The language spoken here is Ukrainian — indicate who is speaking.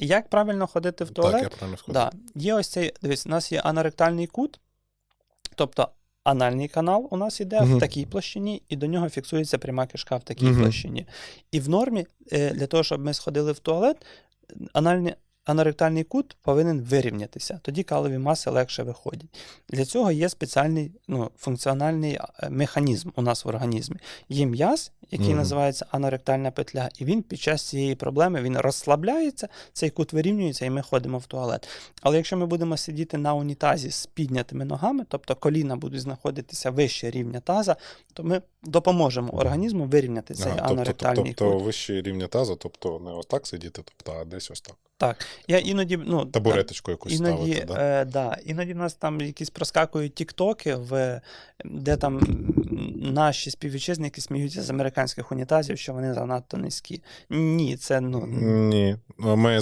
Speaker 1: Як правильно ходити в туалет?
Speaker 2: Так, я правильно сказав.
Speaker 1: Да. Є ось цей, дивись, у нас є анаректальний кут, тобто анальний канал у нас йде
Speaker 2: угу.
Speaker 1: в такій площині, і до нього фіксується пряма кишка в такій
Speaker 2: угу.
Speaker 1: площині. І в нормі, е, для того, щоб ми сходили в туалет, анальний, аноректальний кут повинен вирівнятися. Тоді калові маси легше виходять. Для цього є спеціальний ну, функціональний е, механізм у нас в організмі. Є м'яз, який
Speaker 2: Мгм.
Speaker 1: називається аноректальна петля, і він під час цієї проблеми він розслабляється, цей кут вирівнюється, і ми ходимо в туалет. Але якщо ми будемо сидіти на унітазі з піднятими ногами, тобто коліна будуть знаходитися вище рівня таза, то ми допоможемо організму вирівняти цей
Speaker 2: Ага, тобто,
Speaker 1: аноректальний
Speaker 2: тобто
Speaker 1: кут.
Speaker 2: вище рівня таза, тобто не ось так сидіти, тобто, а десь ось так.
Speaker 1: Так. Я іноді, ну,
Speaker 2: Табуреточку якусь
Speaker 1: Іноді,
Speaker 2: ставити, да?
Speaker 1: е, да, іноді в нас там якісь проскакують тіктоки, в, де там наші співвітчизники сміються з американських унітазів, що вони занадто низькі. Ні, це ну.
Speaker 2: Ні. Ми